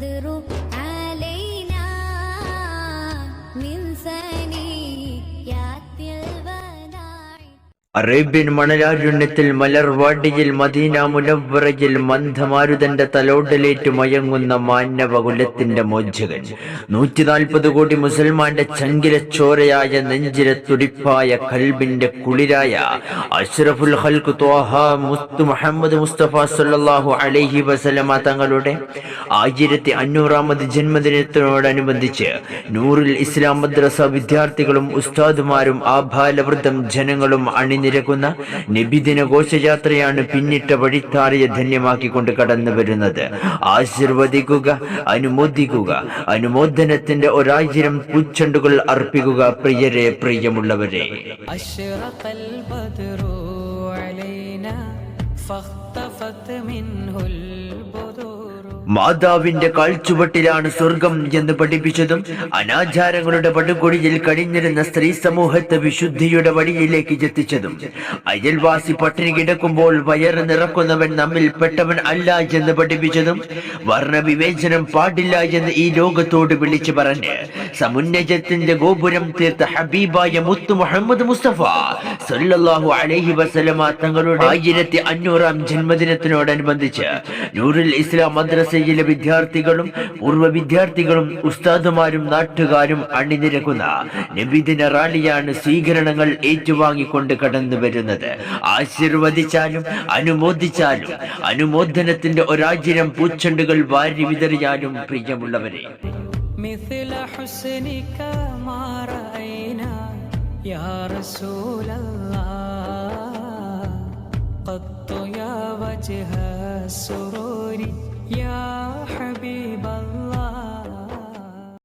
ಆದರೂ Arabian മണരാജുണ്യത്തിൽ മലർവാടിയിൽ Medina മുനവ്വറയിൽ മന്ദമാരുതന്റെ തലോടലേറ്റ് മയങ്ങുന്ന മാനവകുലത്തിന്റെ മോചകൻ. നൂറ്റി നാൽപ്പത് കോടി മുസൽമാന്റെ ചങ്കില ചോരയായ നെഞ്ചിര തുടിപ്പായ കൽബിന്റെ കുളിരായ അഷ്റഫുൽ ഹൽക്ക് ത്വാഹ മുസ്തു മുഹമ്മദ് മുസ്തഫ സല്ലല്ലാഹു അലൈഹി വസലമ തങ്ങളുടെ ആയിരത്തി അഞ്ഞൂറാമത് ജന്മദിനത്തിനോടനുബന്ധിച്ച് നൂറിൽ ഇസ്ലാം മദ്രസ വിദ്യാർത്ഥികളും ഉസ്താദുമാരും ആഭാലവൃദ്ധം ജനങ്ങളും അണിനിരക്കുന്ന നബിദിന ഘോഷയാത്രയാണ് പിന്നിട്ട വഴിത്താറിയെ ധന്യമാക്കിക്കൊണ്ട് കടന്നു വരുന്നത് ആശീർവദിക്കുക അനുമോദിക്കുക അനുമോദനത്തിന്റെ ഒരായിരം പൂച്ചെണ്ടുകൾ അർപ്പിക്കുക പ്രിയരെ പ്രിയമുള്ളവരെ أشرق البدر علينا فاختفت منه البدور മാതാവിന്റെ കാൽച്ചുവട്ടിലാണ് സ്വർഗം എന്ന് പഠിപ്പിച്ചതും അനാചാരങ്ങളുടെ പടുകൊടിയിൽ കഴിഞ്ഞിരുന്ന സ്ത്രീ സമൂഹത്തെ വിശുദ്ധിയുടെ വഴിയിലേക്ക് എത്തിച്ചതും അയൽവാസി പട്ടിണി കിടക്കുമ്പോൾ വയറ് നിറക്കുന്നവൻ നമ്മിൽ പെട്ടവൻ അല്ല എന്ന് പഠിപ്പിച്ചതും വർണവിവേചനം പാടില്ല എന്ന് ഈ ലോകത്തോട് വിളിച്ചു പറഞ്ഞ് സമുന്നജത്തിന്റെ ഗോപുരം തീർത്ത ഹബീബായ മുത്തു മുഹമ്മദ് മുസ്തഫ സല്ലല്ലാഹു അലൈഹി വസല്ലമ തങ്ങളുടെ ആയിരത്തി അഞ്ഞൂറാം ജന്മദിനത്തിനോടനുബന്ധിച്ച് നൂറിൽ ഇസ്ലാം മദ്രസയിലെ വിദ്യാർത്ഥികളും പൂർവ്വ വിദ്യാർത്ഥികളും ഉസ്താദുമാരും നാട്ടുകാരും അണിനിരക്കുന്ന നബിദിന റാലിയാണ് സ്വീകരണങ്ങൾ ഏറ്റുവാങ്ങിക്കൊണ്ട് കടന്നു വരുന്നത് ആശീർവദിച്ചാലും അനുമോദിച്ചാലും അനുമോദനത്തിന്റെ ഒരായിരം പൂച്ചെണ്ടുകൾ വാരി വിതറിയാലും പ്രിയമുള്ളവരെ مثل حسنك ما رأينا يا رسول الله قط يا وجه السرور يا حبيب الله